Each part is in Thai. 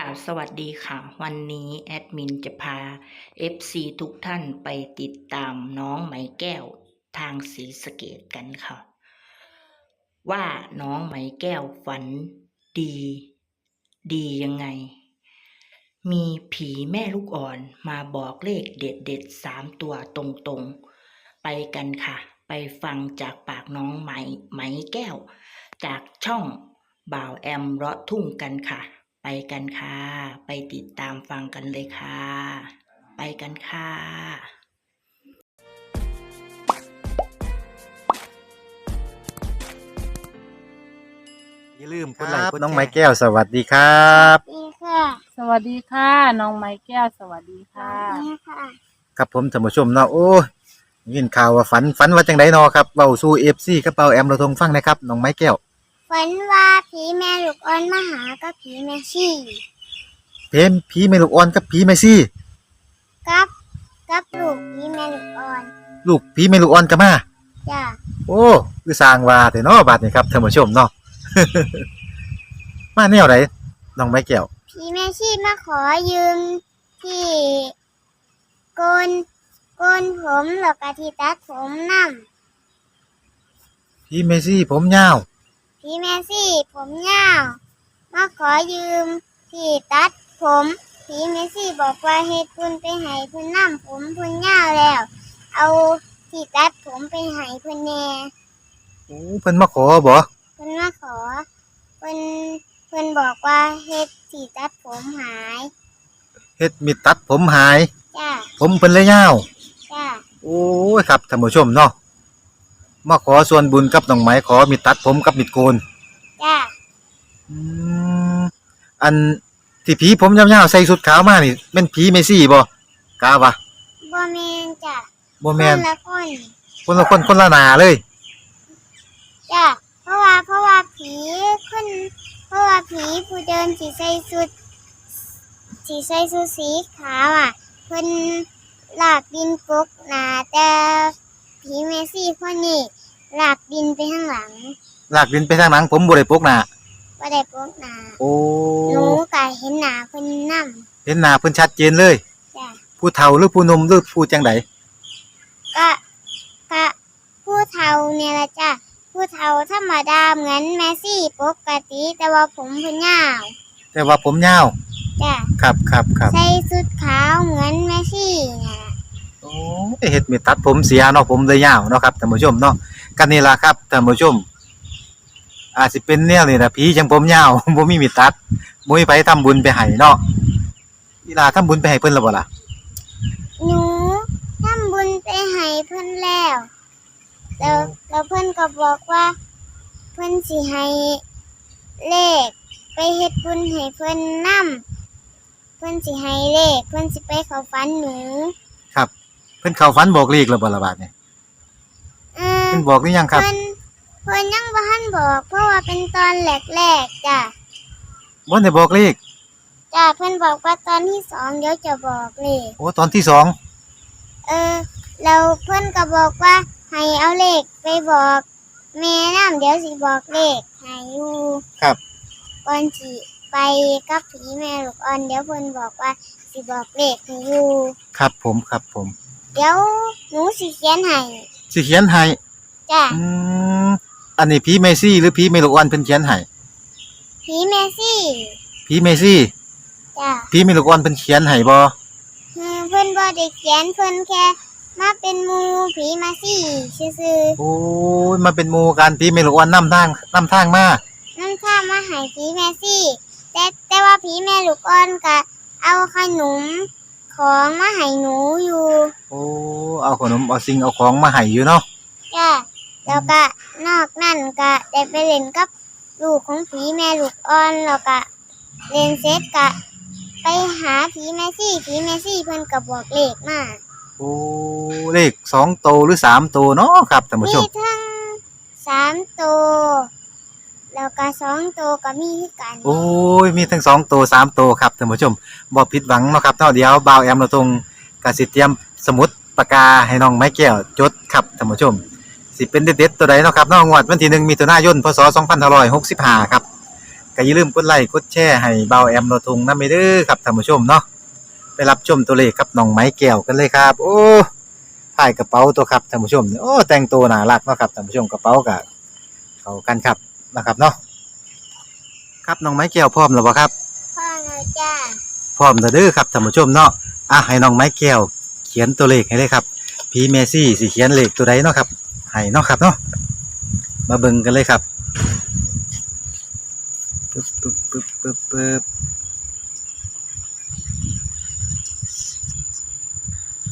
ล่าวสวัสดีค่ะ วันนี้แอดมินจะพา FC ทุกท่านไปติดตามน้องไหมแก้วทางศรีสเกดกันค่ะ ว่าน้องไหมแก้วฝันดี ดียังไง มีผีแม่ลูกอ่อนมาบอกเลขเด็ดเด็ดสามตัวตรงๆ ไปกันค่ะ ไปฟังจากปากน้องไหมไหมแก้ว จากช่องบ่าวแอมเลาะทุ่งกันค่ะ ไปกันค่ะ ไปติดตามฟังกันเลยค่ะ ไปกันค่ะอย่าลืมกดไลค์กดน้องไม้แก้วสวัสดีครับนี่ค่ะสวัสดีค่ะ น้องไม้แก้วสวัสดีค่ะนี่ค่ะครับผมท่านผู้ชมเนาะโอ้ยยินข่าวว่าฝันฝันว่าจังไดเนาะครับเบาสู้เอฟซีกระเป๋าแอมเราทงฟังนะครับน้องไม้แก้ว ฝันว่าผีแม่ลูกอ่อนมาหากับผีแม่ชี่เพมผีเมลูกอ่อนกับผีเมซี่ กับกับลูกผีแม่ลูกอ่อนลูกผีเมลูกอ่อนก็มา จ้ะโอ้คือสร้างว่าแต่เนาะบาดนี้ครับท่านผู้ชมเนาะ มาแนวไหนน้องไม้แก้วผีแม่ชี่มาขอยืมที่โกนโกนผมแล้วก็ที่ตัดผมนำผีเมซี่ผมยาว ผีแม่ชี่ ผมยาว มาขอยืมที่ตัดผมผีแม่ชี่บอกว่าเฮ็ดพุ่นไปให้เพุ่นนำผมพุ่นยาวแล้ว เอาที่ตัดผมไปให้เพุ่นแน่โอ้เพิ่นมาขอบ่เพิ่นมาขอเพิ่นเพิ่นบอกว่าเฮ็ดที่ตัดผมหายเฮ็ดมีดตัดผมหาย จ้าผมเพิ่นเลยยาว จ้า โอ้ยครับท่านผู้ชมเนาะ มาขอส่วนบุญกับน้องไม้ขอมีดตัดผมกับมีดโกนจ้าอืมอันที่ผีผมยาวๆใส่สุดขาวมานี่เป็นผีเมซี่บ่กาวะบ่แม่นจ้าบ่แม่นคนละคนคนละคนคนละหนาเลยจ้าเพราะว่าเพราะว่าผีคนเพราะว่าผีผู้เดินสิใส่สุดสิใส่สุดสีขาวอะเพิ่นลากดินปกหน้าแต่ ผีเมซี่คนนี้ลากดินไปข้างหลังลากดินไปทางหลังผมบ่ได้ปกหน้าบ่ได้ปกหน้าโอ้หนูก็เห็นหน้าเพิ่นนำเห็นหน้าเพิ่นชัดเจนเลยจ้าผู้เฒ่าหรือผู้หนุ่มหรือผู้จังไดก็ก็ผู้เฒ่าเนี่ยละจ้ะผู้เฒ่าธรรมดาเหมือนแมซี่ปกติแต่ว่าผมเพิ่นยาวแต่ว่าผมยาวจ้ะครับครับครับใส่สุดขาวเหมือนแมซี่เนี่ยล่ะโอ้เฮ็ดมีดตัดผมเสียเนาะผมเลยยาวเนาะครับท่านผู้ชมเนาะกันนี่ล่ะครับท่านผู้ชม อาจสิเป็นแนวนี่ล่ะผีจังผมยาวบ่มีมีดตัดบ่มีไผทำบุญไปให้เนาะอีหลาทำบุญไปให้เพิ่นแล้วบ่ล่ะหนูทำบุญไปให้เพิ่นแล้วแล้วแล้วเพิ่นก็บอกว่า เพิ่นสิให้เลข ไปเฮ็ดบุญให้เพิ่นนํเพิ่นสิให้เลข เพิ่นสิไปเข้าฝันหนู เพิ่นเข้าฝันบอกเลขแล้วบ่ล่ะบาดนี้เออเพิ่นบอกหรือยังครับเพิ่นเพิ่นยังบ่ทันบอก เพราะว่าเป็นตอนแรกๆจ้ะบ่ได้บอกเลขจ้ะเพิ่นบอกว่าตอนที่สองเดี๋ยวจะบอกเลยโอ้ตอนที่สองเออแล้วเพิ่นก็บอกว่าให้เอาเลขไปบอกแม่น้ำเดี๋ยวสิบอกเลขให้อยู่ครับ ก่อนสิไปกับผีแม่ลูกอ่อนเดี๋ยวเพิ่นบอกว่าสิบอกเลขให้อยู่ครับผมครับผม เดี๋ยวหนูสิเขียนให้สิเขียนให้จ้ะอืมอันนี้ผีเมซี่หรือผีเมลูกอ่อนเพิ่นเขียนให้ผีแม่ซี่ผีเมซี่จ้ะผีเมลูกอ่อนเพิ่นเขียนให้บ่อืมเพิ่นบ่ได้เขียนเพิ่นแค่ มาเป็นหมู่ผีมาซี่ซื่อโอ้ยมาเป็นหมู่กันผีเมลูกอ่อนนํทางนํทางมาๆนั่นข้ามาให้ผีแม่ซี่ แต่แต่ว่าผีแม่ลูกอ่อนก็เอาขนม ของมาให้หนูอยู่โอ้เอาขนมเอาสิ่งเอาของมาให้อยู่เนาะจ้ะแล้วก็นอกนั่นก็ได้ไปเล่นกับลูกของผีแม่ลูกอ่อนแล้วก็เล่นเสร็จก็ไปหาผีแม่ซี่ผีแม่ซี่เพิ่นก็บอกเลขมาโอ้เลขสองโตวหรือสามโตวเนาะครับท่านผู้ชมีมทั้งสามตัว แล้วก็สองตัวก็มีคือกันโอ้ยมีทั้งสองโตวสามโตวครับท่านผู้ชมบ่ผิดหวังเนาะครับเท่าเดียวบ่าวแอมเราตรงกสิเตรียมสมุดปากกาให้น้องไม้แก้วจดครับท่านผู้ชม สิเป็นเด็ดๆตัวใดเนาะครับเนาะงวดวันที่หนึ่งมิถุนายนพศ2565ครับก็อย่าลืมกดไลค์กดแชร์ให้เบาแอมโนทุงนำไปเด้อครับท่านผู้ชมเนาะไปรับชมตัวเลขกับน้องไม้แก้วกันเลยครับ โอ้ถ่ายกระเป๋าตัวครับท่านผู้ชมโอ้แต่งตัวน่ารักเนาะครับท่านผู้ชมกระเป๋าก็เขากันครับ นะครับเนาะครับน้องไม้แก้วพร้อมแล้วบ่ครับ พ่อเราจ้าพร้อมแล้วเด้อครับท่านผู้ชมเนาะอะให้น้องไม้แก้วเขียนตัวเลขให้เลยครับพี่เมซี่สิเขียนเลขตัวใดเนาะครับให้เนาะครับเนาะมาเบิ่งกันเลยครับปึ๊บปึ๊บปึ๊บปึ๊บปึ๊บ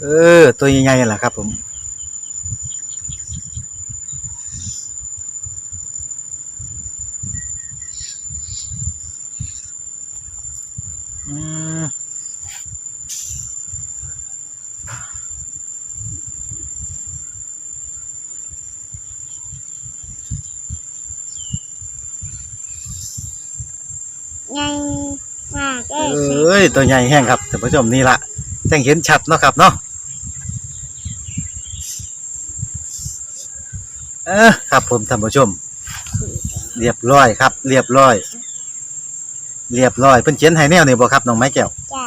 เออตัวใหญ่ๆล่ะครับผม อืม ใหญ่มาก เลเอย้ยตัวใหญ่แห้งครับท่านผู้ชมนี่ละจังเห็นชัดเนาะครับเนาะเออครับผมท่านผู้ชม เรียบร้อยครับ เรียบร้อย เรียบร้อยเพิ่นเขียนให้แนวนี่บ่ครับน้องไม้แก้วจ้า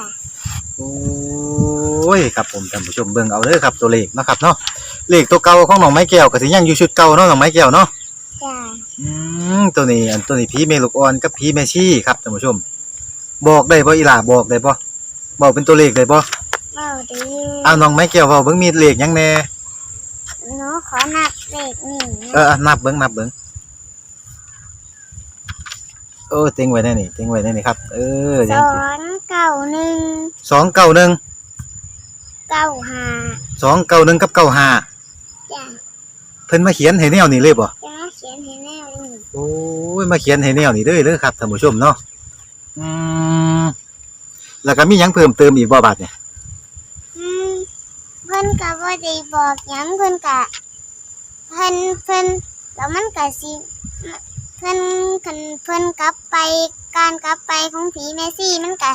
โอ้ยครับผมท่านผู้ชมเบิ่งเอาเด้อครับ ตัวเลขเนาะครับเนาะเลขตัวเก่าของน้องไม้แก้วก็สิยังอยู่ชุดเก่าเนาะน้องไม้แก้วเนาะจ้าอืมตัวนี้อันตัวนี้ผีเมลูกอ่อนกับผีแม่ชีครับท่านผู้ชม บอกได้บ่อีหล่าบอกได้บ่บอกเป็นตัวเลขได้บ่เมาดีอ้าวน้องไม้แก้วเว้าเบิ่งมีเลขหยังแน่หนูขอนับเลขนี่เอออะนับเบิ่งนับเบิ่งเออเต็งไว้ได้นี่เต็งไว้ได้นี่ครับ เออสยังองเก้าหนึ่งสองเก้าหนึ่งเก้าห้าสองเก้าหนึ่งกับเก้าห้าจ้าเพิ่นมาเขียนให้แนวนี้เลยบ่ จ้าเขียนให้แม่นี่โอ้ยมาเขียนให้แนวนี้เลยเด้อครับท่านผู้ชมเนาะ อืมแล้วก็มีหยังเพิ่มเติมอีกบ่บาดเนี่ยอืมเพิ่นก็บ่ได้บอกหยังเพิ่นก็เพิ่นเพิ่นแล้วมันก็สิเพิ่นคันเพิ่นกลับไปการกลับไปของผีแม่ซี่มันก็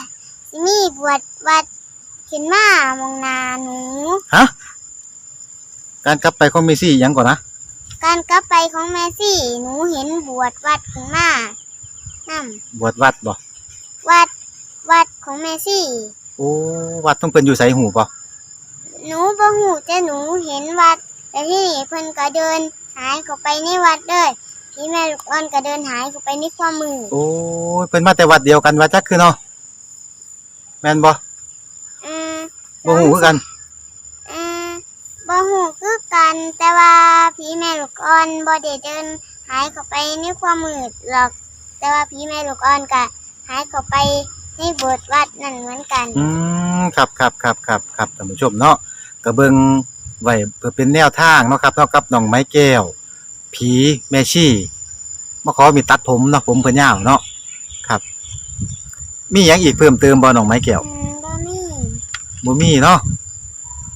สิมีบวชวัดขึ้นมามองหนาหนู ฮะ การกลับไปของเมซี่หยังก่อนนะการกลับไปของแม่ซี่ หนูเห็นบวชวัดขึ้นมานั่นบวชวัดบ่วัดวัด ของแม่ซี่โอ้วัดต้องเพิ่นอยู่ไสหูบ่หนูบ่ฮู้แต่หนูเห็นวัดแต่ที่นี่เพิ่นก็เดินหายเข้าไปในวัดเลยพี่แม่ลูกอ่อนก็เดินหายเข้าไปในความมือโอ้ยเพิ่นมาแต่วัดเดียวกันว่าจักคือเนาะแม่นบ่อืมบ่ฮู้คือกันอืมบ่ฮู้คือกันแต่ว่าพี่แม่ลูกอ่อนบ่ได้เดินหายเข้าไปในความมืดหรอก แต่ว่าพี่แม่ลูกอ่อนก็หายเข้าไป ในโบสถ์วัดนั่นเหมือนกัน อืมครับครับครับครับครับท่านผู้ชมเนาะก็เบิ่งไว้เพื่อเป็นแนวทางเนาะครับเนาะกับน้องไม้แก้ว ผีแม่ชีมาขอมีตัดผมเนาะผมเพิ่นยาวเนาะครับ มีหยังอีกเพิ่มเติมบ่น้องไม้แก้วอืมบ่มีบ่มีเนาะ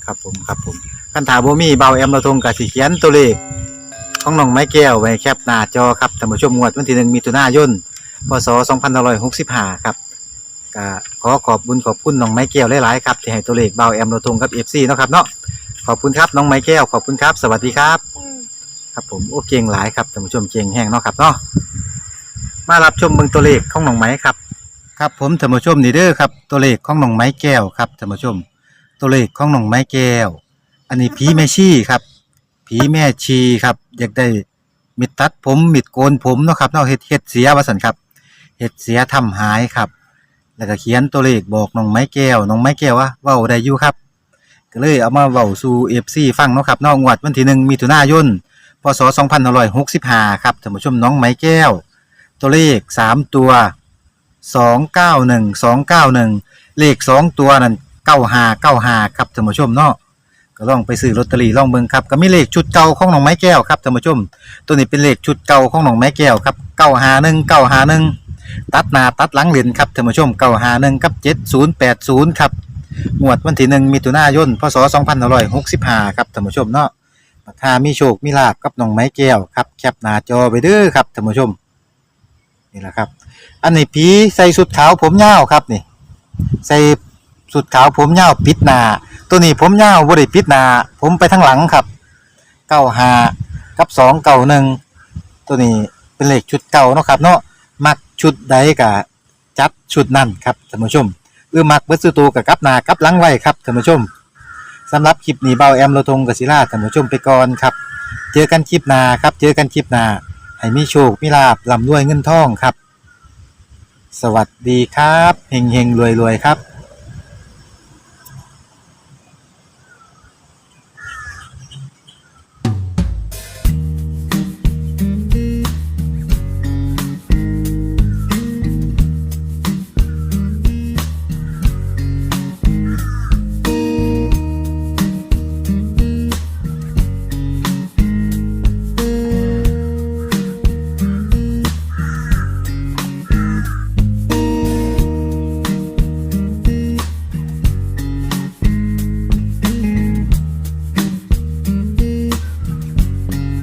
ครับผมครับผมคันถามบ่มีเบาแอมเราทงก็สิเขียนตัวเลข ของน้องไม้แก้วไว้แคปหน้าจอครับท่านผู้ชมงวดวันที่1มิถุนายนพศ2565ครับ ก็ขอขอบคุณขอบคุณน้องไม้แก้วหลายๆครับที่ให้ตัวเลขเบาแอมเรทงกับ FC เนาะครับเนาะขอบคุณครับน้องไม้แก้วขอบคุณครับ สวัสดีครับ จ้าครับผมโอ้เก่งหลายครับท่านผู้ชมเก่งแห้งเนาะครับเนาะมารับชมเบิ่งตัวเลขของน้องไม้ครับ ครับผมท่านผู้ชมนี่เด้อครับ ตัวเลขของน้องไม้แก้วครับท่านผู้ชม ตัวเลขของน้องไม้แก้ว อันนี้ผีแม่ชีครับ ผีแม่ชีครับอยากได้มิดตัดผมมิดโกนผมเนาะครับเนาะเฮ็ดเฮ็ดเสียว่าซั่นครับเฮ็ดเสียทำหายครับ แล้วก็เขียนตัวเลขบอกน้องไม้แก้วน้องไม้แก้วว่าเว้าได้อยู่ครับก็เลยเอามาเว้าสู่ FC ฟังเนาะครับนาะงวดวันที่หนึ่งมิถุนายนพศ2565ครับท่านผู้ชมน้องไม้แก้ว ตัวเลข3ตัว291 291เก้าหนึ่งเลข2ตัวนั่น9595ครับท่านผู้ชมเนาะก็ลองไปซื้อลอตเตอรี่ลองเบิ่งครับก็มีเลขชุดเก่าของน้องไม้แก้วครับท่านผู้ชม ตัวนี้เป็นเลขชุดเก่าของน้องไม้แก้วครับ951 951 ตัดหน้าตัดหลังเหรียญครับท่านผู้ชม951กับ7080ครับงวดวันที่1มิถุนายนพศ2565ครับท่านผู้ชมเนาะถ้ามีโชคมีลาบกับน้องไม้แก้วครับแคปหน้าจอไปเด้อครับท่านผู้ชมนี่แหละครับ อันนี้ผีใส่สุดขาวผมยาวครับนี่ ใส่สุดขาวผมยาวปิดหน้าตัวนี้ผมยาวบ่ได้ปิดหน้าผมไปทางหลังครับเก้าหากับสองเก้าหนึ่งตัวนี้เป็นเลขชุดเก่าเนาะครับเนาะ มักชุดใดก็จัดชุดนั้นครับท่านผู้ชมหรือมักเบิร์ตตัวกับกับนากับลังไว้ครับท่านผู้ชมสำหรับคลิปนี้เบาแอมโลทงกับศิลาท่านผู้ชมไปก่อนครับ เจอกันคลิปหน้าครับ เจอกันคลิปหน้าให้มีโชคมีลาบลำรวยเงินทองครับ สวัสดีครับเฮงเฮงรวยรวยครับ